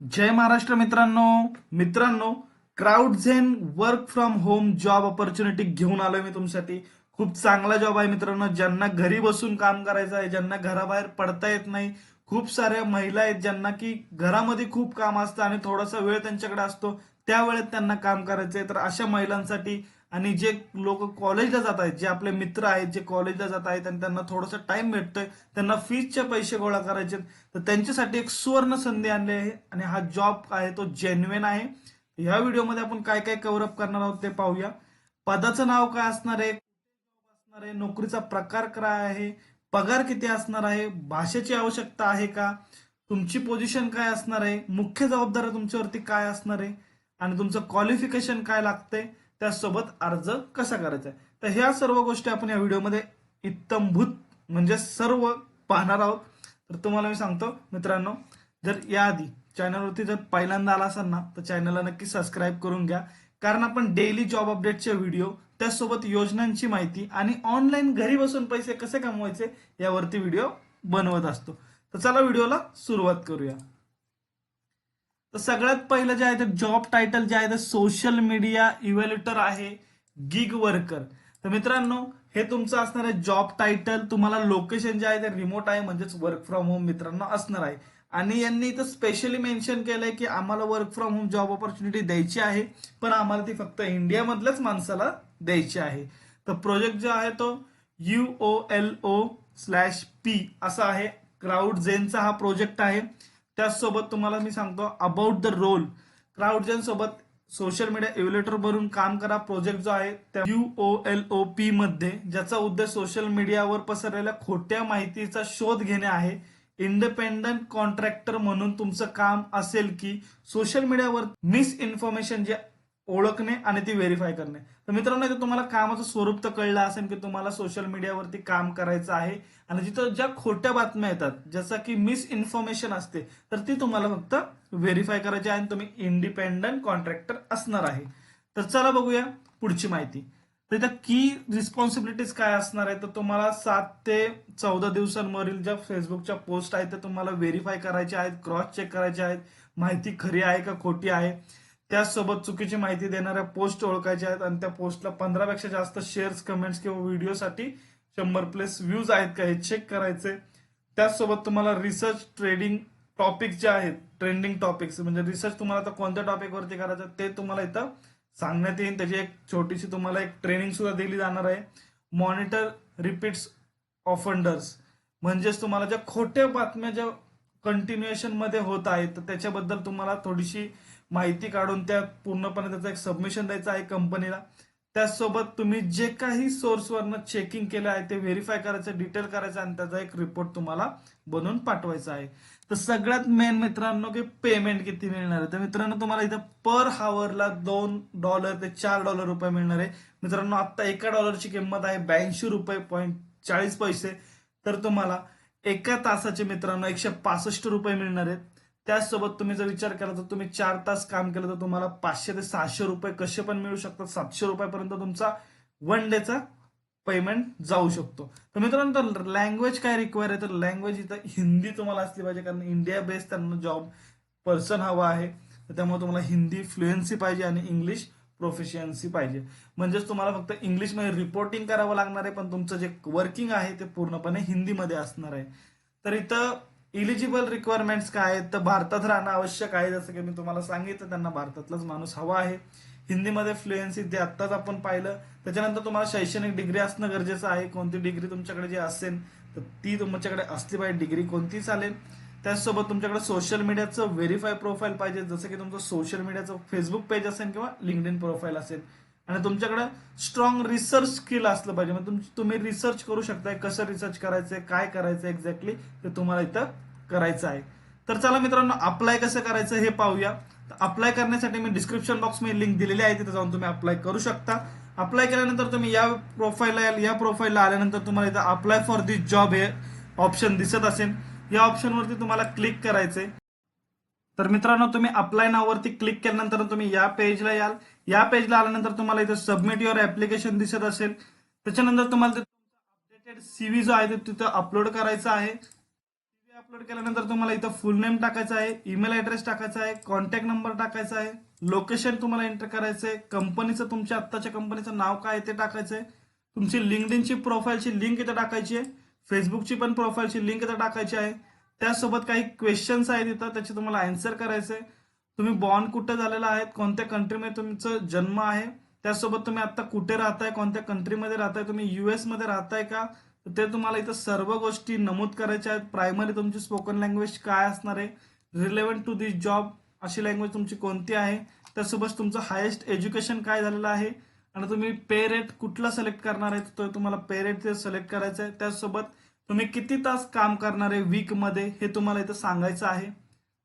जय महाराष्ट्र मित्रांनो. मित्रांनो Crowdzen work from home job opportunity घेऊन आलोय मी तुमच्यासाठी. खूप चांगला जॉब आहे मित्रांनो. ज्यांना घरी बसून काम करायचं आहे ज्यांना घराबाहेर पडता येत नाही खूप साऱ्या महिला आहेत ज्यांना की घरामध्ये खूप काम असतं आणि थोडासा वेळ त्यांच्याकडे असतो त्या वेळेत त्यांना काम करायचं आहे तर अशा महिलांसाठी आणि जे लोक कॉलेजला जात आहेत जे आपले मित्र आहेत जे कॉलेजला जात आहेत आणि त्यांना थोडासा टाइम भेटतोय त्यांना फीजचे पैसे गोळा करायचे तर त्यांच्यासाठी एक सुवर्ण संधी आणली आहे आणि हा जॉब आहे तो जेन्युन आहे. ह्या व्हिडिओमध्ये आपण काय काय कव्हरअप करणार आहोत ते पाहूया. पदाचं नाव काय असणार आहे? असणार आहे? नोकरीचा प्रकार काय आहे? पगार किती असणार आहे? भाषेची आवश्यकता आहे का? तुमची पोझिशन काय असणार आहे? मुख्य जबाबदारी तुमच्यावरती काय असणार आहे? आणि तुमचं क्वालिफिकेशन काय लागतंय? त्यासोबत अर्ज कसा करायचा आहे? तर ह्या सर्व गोष्टी आपण या व्हिडिओमध्ये इत्तमभूत म्हणजे सर्व पाहणार आहोत. तर तुम्हाला मी सांगतो मित्रांनो जर याआधी चॅनलवरती जर पहिल्यांदा आला असाल ना तर चॅनलला नक्की सबस्क्राईब करून घ्या. कारण आपण डेली जॉब अपडेटचे व्हिडिओ त्यासोबत योजनांची माहिती आणि ऑनलाईन घरी बसून पैसे कसे कमवायचे यावरती व्हिडिओ बनवत असतो. तर चला व्हिडिओला सुरुवात करूया. तर सगळ्यात पहिलं जे आहे ते जॉब टायटल जे आहे ते सोशल मीडिया इव्हॅल्युटर आहे गिग वर्कर तर मित्रांनो हे तुमचं असणार आहे जॉब टायटल तुम्हाला लोकेशन जे आहे ते रिमोट आहे म्हणजेच वर्क फ्रॉम होम मित्रांनो असणार आहे. आणि यांनी इथं स्पेशली मेन्शन केलंय की आम्हाला work from home job opportunity द्यायची आहे पण आम्हाला ती फक्त इंडियामधल्याच माणसाला द्यायची आहे. तर प्रोजेक्ट जो आहे तो U O L O slash P असा आहे. क्राऊड झेनचा हा प्रोजेक्ट आहे. त्याचसोबत तुम्हाला मी सांगतो अबाउट द रोल क्राउडजन सोबत सोशल मीडिया एव्ह्युलेटर भरून काम करा. प्रोजेक्ट जो आहे त्या U O L O P मध्ये ज्याचा उद्देश सोशल मीडियावर पसरलेल्या खोट्या माहितीचा शोध घेणे आहे. इंडिपेंडंट कॉन्ट्रॅक्टर म्हणून तुमचं काम असेल की सोशल मीडियावर मिस इन्फॉर्मेशन जे ओळखणे आणि ती व्हेरीफाय करणे. तर मित्रांनो इथे तुम्हाला कामाचं स्वरूप तर कळलं असेल की तुम्हाला सोशल मीडियावरती काम करायचं आहे. आणि जिथं ज्या खोट्या बातम्या येतात जसं की मिस इन्फॉर्मेशन असते तर ती तुम्हाला फक्त व्हेरीफाय करायची आहे आणि तुम्ही इंडिपेंडंट कॉन्ट्रॅक्टर असणार आहे. तर चला बघूया पुढची माहिती. तर इथं की रिस्पॉन्सिबिलिटीज काय असणार आहे तर तुम्हाला सात ते चौदा दिवसांवरील ज्या फेसबुकच्या पोस्ट आहेत त्या तुम्हाला व्हेरीफाय करायच्या आहेत क्रॉस चेक करायच्या आहेत. माहिती खरी आहे का खोटी आहे? त्याचसोबत चुकीची माहिती देणाऱ्या पोस्ट ओळखायच्या आहेत आणि त्या पोस्टला पंधरापेक्षा जास्त शेअर्स कमेंट्स किंवा व्हिडिओसाठी शंभर प्लस व्ह्यूज आहेत का हे चेक करायचे. त्याचसोबत तुम्हाला रिसर्च ट्रेडिंग टॉपिक जे आहेत ट्रेंडिंग टॉपिक्स म्हणजे रिसर्च तुम्हाला आता कोणत्या टॉपिकवरती करायचं ते तुम्हाला इथं सांगण्यात येईल. त्याची एक छोटीशी तुम्हाला एक ट्रेनिंग सुद्धा दिली जाणार आहे. मॉनिटर रिपीट्स ऑफंडर्स म्हणजेच तुम्हाला ज्या खोट्या बातम्या ज्या कंटिन्युएशनमध्ये होत आहेत त्याच्याबद्दल तुम्हाला थोडीशी माहिती काढून त्या पूर्णपणे त्याचं एक सबमिशन द्यायचं आहे कंपनीला त्याचसोबत तुम्ही जे काही सोर्सवरनं चेकिंग केलं आहे ते व्हेरीफाय करायचं डिटेल करायचं आणि त्याचा एक रिपोर्ट तुम्हाला बनवून पाठवायचा आहे. तर सगळ्यात मेन मित्रांनो की पेमेंट किती मिळणार आहे? तर मित्रांनो तुम्हाला इथं पर हावरला दोन डॉलर ते चार डॉलर रुपये मिळणार आहे. मित्रांनो आता एका डॉलरची किंमत आहे ब्याऐंशी रुपये पॉईंट चाळीस पैसे. तर तुम्हाला एका तासाचे मित्रांनो एकशे पासष्ट रुपये मिळणार आहेत. त्याचसोबत तुम्ही जर विचार केला तर तुम्ही चार तास काम केलं तर तुम्हाला पाचशे ते सहाशे रुपये कसे पण मिळू शकतात. सातशे रुपयापर्यंत तुमचा वन डेचा पेमेंट जाऊ शकतो. तर मित्रांनो तर लँग्वेज काय रिक्वायर आहे? तर लँग्वेज इथं हिंदी तुम्हाला असली पाहिजे कारण इंडिया बेस्ड त्यांना जॉब पर्सन हवा आहे. तर त्यामुळे तुम्हाला हिंदी फ्लुएन्सी पाहिजे आणि इंग्लिश प्रोफिशियन्सी पाहिजे. म्हणजेच तुम्हाला फक्त इंग्लिशमध्ये रिपोर्टिंग करावं लागणार आहे पण तुमचं जे वर्किंग आहे ते पूर्णपणे हिंदीमध्ये असणार आहे. तर इथं इलिजिबल रिक्वायरमेंट्स काय आहेत? तर भारतात राहणं आवश्यक आहे जसं की मी तुम्हाला सांगितलं त्यांना भारतातलाच माणूस हवा आहे. हिंदीमध्ये फ्लुएन्सी ते आत्ताच आपण पाहिलं. त्याच्यानंतर तुम्हाला शैक्षणिक डिग्री असणं गरजेचं आहे. कोणती डिग्री तुमच्याकडे जी असेल तर ती तुमच्याकडे असली पाहिजे. डिग्री कोणती चालेल. त्याचसोबत तुमच्याकडे सोशल मीडियाचं व्हेरीफाय प्रोफाईल पाहिजे. जसं की तुमचं सोशल मीडियाचं फेसबुक पेज असेल किंवा लिंकड इन प्रोफाईल असेल. आणि तुमच्याकडे स्ट्रॉंग रिसर्च स्किल असलं पाहिजे. म्हणजे तुम्ही रिसर्च करू शकताय. कसं रिसर्च करायचंय काय करायचं एक्झॅक्टली ते तुम्हाला इथं करायचं आहे. तर चला मित्रांनो अप्लाय कसं करायचं हे पाहूया. अप्लाय करण्यासाठी मी डिस्क्रिप्शन बॉक्समध्ये लिंक दिलेली आहे तिथे जाऊन तुम्ही अप्लाय करू शकता. अप्लाय केल्यानंतर तुम्ही या प्रोफाईलला याल या प्रोफाईलला आल्यानंतर तुम्हाला इथं अप्लाय फॉर दिस जॉब हे ऑप्शन दिसत असेल. या ऑप्शनवरती तुम्हाला क्लिक करायचंय. तर मित्रांनो तुम्ही अप्लाय नाववरती क्लिक केल्यानंतर तुम्ही या पेजला याल. या पेजला आल्यानंतर तुम्हाला इथे सबमिट युअर ऍप्लिकेशन दिसत असेल. त्याच्यानंतर तुम्हाला अपडेटेड सीव्ही जो आहे तिथं अपलोड करायचा आहे. अपलोड केल्यानंतर तुम्हाला इथं फुल नेम टाकायचा आहे ईमेल ऍड्रेस टाकायचा आहे कॉन्टॅक्ट नंबर टाकायचा आहे लोकेशन तुम्हाला एंटर करायचं आहे कंपनीचं तुमच्या आत्ताच्या कंपनीचं नाव काय आहे ते टाकायचं आहे. तुमची लिंकडिनची प्रोफाईलची लिंक इथं टाकायची आहे. फेसबुकची पण प्रोफाईलची लिंक इथं टाकायची आहे. त्यासोबत काही क्वेश्चन्स आहेत इथं त्याचे तुम्हाला आन्सर करायचे आहे. तुम्ही बॉर्न कुठं झालेला आहे कोणत्या कंट्रीमध्ये तुमचं जन्म आहे त्यासोबत तुम्ही आता कुठे राहताय कोणत्या कंट्रीमध्ये राहताय तुम्ही युएसमध्ये राहताय का? ते तुम्हाला इथं सर्व गोष्टी नमूद करायच्या आहेत. प्रायमरी तुमची स्पोकन लँग्वेज काय असणार आहे? रिलेव्हंट टू दिस जॉब अशी लँग्वेज तुमची कोणती आहे? त्यासोबत तुमचं हायेस्ट एज्युकेशन काय झालेलं आहे? आणि तुम्ही पे रेट कुठला सिलेक्ट करणार आहे? तो तुम्हाला पे रेट ते सिलेक्ट करायचं आहे. त्यासोबत तुम्ही किती तास काम करणार आहे वीकमध्ये हे तुम्हाला इथं सांगायचं आहे.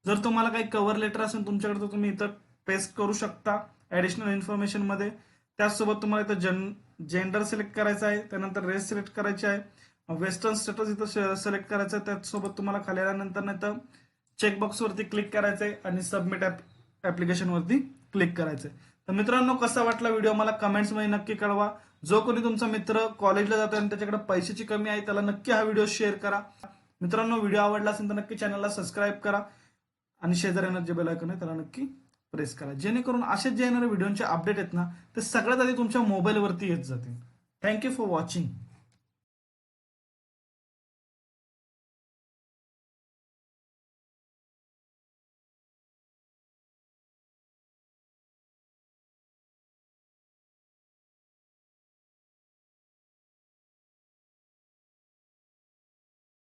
जर तुम्हाला काही कव्हर लेटर असेल तुमच्याकडे तर तुम्ही इथं पेस्ट करू शकता ऍडिशनल इन्फॉर्मेशनमध्ये त्याचसोबत तुम्हाला इथं जन जेंडर सिलेक्ट करायचं आहे त्यानंतर रेस सिलेक्ट करायची आहे वेस्टर्न स्टेटस इथं सिलेक्ट करायचं आहे त्याचसोबत तुम्हाला खाली आल्यानंतर इथं चेकबॉक्स वरती क्लिक करायचंय आणि सबमिट ऍप्लिकेशन वरती क्लिक करायचंय. तर मित्रांनो कसा वाटला व्हिडिओ मला कमेंट्समध्ये नक्की कळवा. जो कोणी तुमचा मित्र कॉलेजला जातो आणि त्याच्याकडे पैशाची कमी आहे त्याला नक्की हा व्हिडिओ शेअर करा. मित्रांनो व्हिडिओ आवडला असेल तर नक्की चॅनलला सबस्क्राईब करा. आणि शेजाऱ्यांना जे बेल ऐकून आहे त्याला नक्की प्रेस करा. जेणेकरून असेच जे येणारे व्हिडिओचे अपडेट आहेत ना ते सगळ्यात आधी तुमच्या मोबाईलवरती येत जातील. Thank you for watching